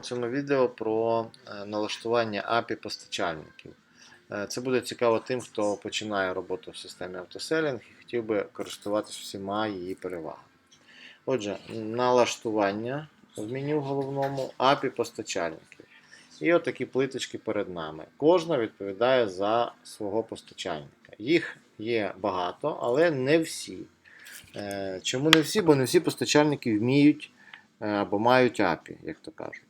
Цьому відео про е, налаштування API постачальників. Е, Це буде цікаво тим, хто починає роботу в системі автоселінг і хотів би користуватися всіма її перевагами. Отже, налаштування в меню головному API постачальників. І отакі плиточки перед нами. Кожна відповідає за свого постачальника. Їх є багато, але не всі. Е, Чому не всі? Бо не всі постачальники вміють або мають API, як то кажуть.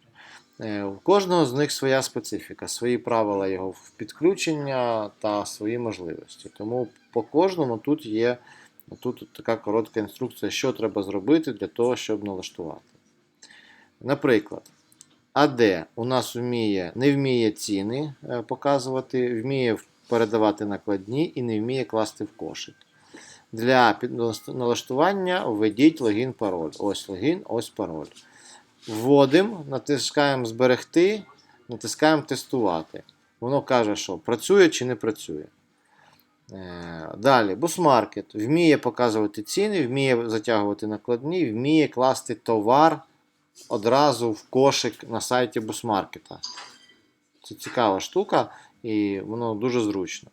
Е, У кожного з них своя специфіка, свої правила його підключення та свої можливості. Тому по кожному тут є тут така коротка інструкція, що треба зробити для того, щоб налаштувати. Наприклад, AD у нас вміє, не вміє ціни е, показувати, вміє передавати накладні і не вміє класти в кошик. Для налаштування введіть логін пароль. Ось логін, ось пароль. Вводимо, натискаємо зберегти, натискаємо тестувати. Воно каже, що працює чи не працює. Е, Далі, бусмаркет вміє показувати ціни, вміє затягувати накладні, вміє класти товар одразу в кошик на сайті бусмаркета. Це цікава штука і воно дуже зручно.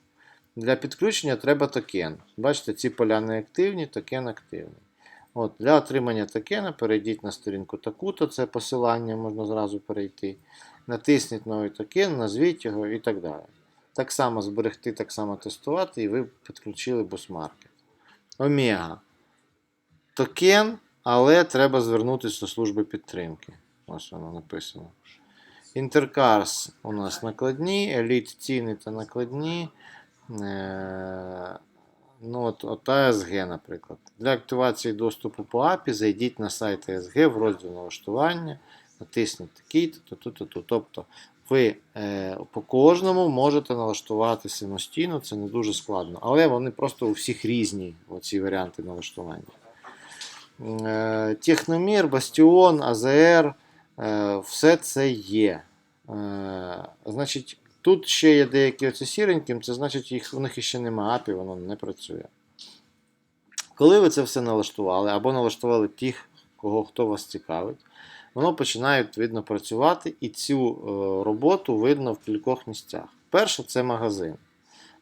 Для підключення треба токен. Бачите, ці поля не активні, токен активний. От, Для отримання токена перейдіть на сторінку таку-то, це посилання, можна зразу перейти. Натисніть новий токен, назвіть його і так далі. Так само зберегти, так само тестувати, і ви підключили бусмаркет. Омега. Токен, але треба звернутися до служби підтримки. Ось воно написано. Інтеркарс у нас накладні, еліт ціни та накладні. Ну, от, от ASG, наприклад. Для активації доступу по API зайдіть на сайт ASG в розділ налаштування, натисніть такий-то, то, то, Тобто ви е, по кожному можете налаштувати самостійно, це не дуже складно. Але вони просто у всіх різні, оці варіанти налаштування. Е, Техномір, Бастіон, АЗР, е, все це є. Е, Значить, Тут ще є деякі оці сіренькі, це значить, їх, у них ще немає API, воно не працює. Коли ви це все налаштували, або налаштували тих, кого хто вас цікавить, воно починає відповідно працювати, і цю е, роботу видно в кількох місцях. Перше це магазин.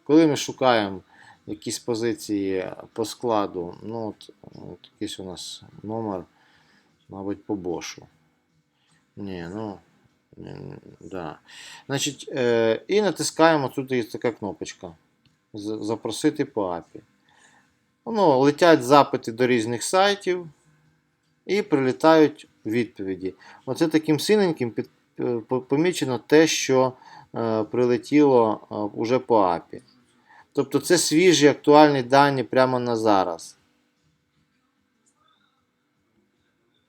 Коли ми шукаємо якісь позиції по складу, ну от, от якийсь у нас номер, мабуть, по бошу. Ні, ну. Да. Значить, е, І натискаємо тут є така кнопочка. Запросити по API. Воно летять запити до різних сайтів і прилітають відповіді. Оце таким синеньким під, е, помічено те, що е, прилетіло е, уже по API. Тобто це свіжі актуальні дані прямо на зараз.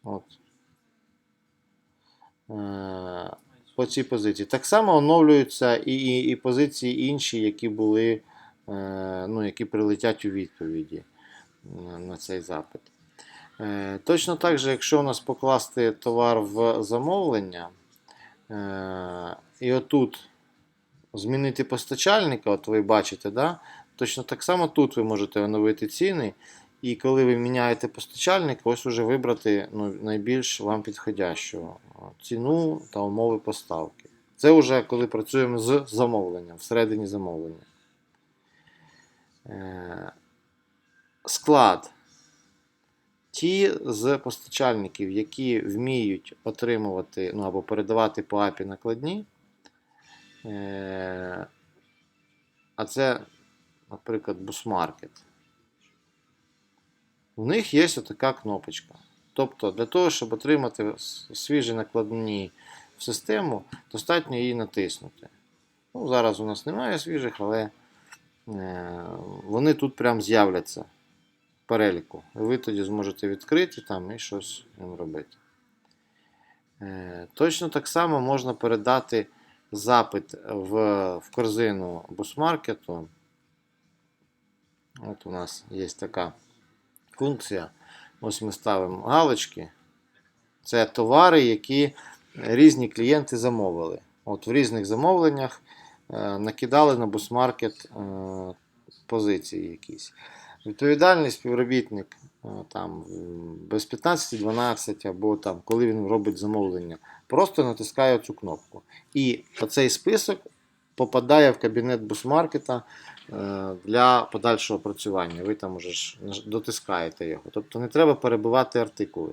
От. Е, по цій позиції. Так само оновлюються і, і, і позиції інші, які були, е, ну, які прилетять у відповіді на, цей запит. Е, точно так же, якщо у нас покласти товар в замовлення, і отут змінити постачальника, от ви бачите, да? точно так само тут ви можете оновити ціни. І коли ви міняєте постачальника, ось уже вибрати ну, найбільш вам підходящого ціну та умови поставки. Це вже коли працюємо з замовленням, всередині замовлення. Е, Склад. Ті з постачальників, які вміють отримувати ну, або передавати по API накладні. Е, А це, наприклад, бусмаркет. У них є така кнопочка. Тобто, для того, щоб отримати свіжі накладні в систему, достатньо її натиснути. Ну, зараз у нас немає свіжих, але е, вони тут прям з'являться в переліку. Ви тоді зможете відкрити там і щось їм робити. Е, точно так само можна передати запит в, в корзину бусмаркету. От у нас є така функція. Ось ми ставимо галочки. Це товари, які різні клієнти замовили. От В різних замовленнях е, накидали на бусмаркет е, позиції якісь. Відповідальний співробітник е, там без 15-12 або там, коли він робить замовлення, просто натискає цю кнопку. І оцей список попадає в кабінет бусмаркета е, для подальшого працювання. Ви там уже ж дотискаєте його. Тобто не треба перебивати артикули.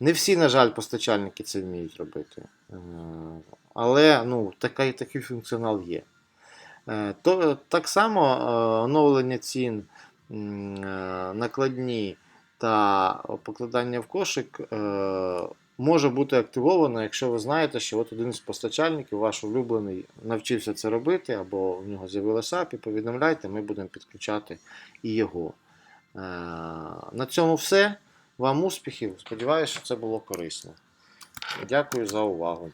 Не всі, на жаль, постачальники це вміють робити. Е, Але ну, такий, такий функціонал є. Е, То, так само оновлення цін, накладні та покладання в кошик може бути активовано, якщо ви знаєте, що от один з постачальників, ваш улюблений, навчився це робити, або в нього з'явилася API, повідомляйте, ми будемо підключати і його. Е, На цьому все. Вам успіхів. Сподіваюся, що це було корисно. Дякую за увагу.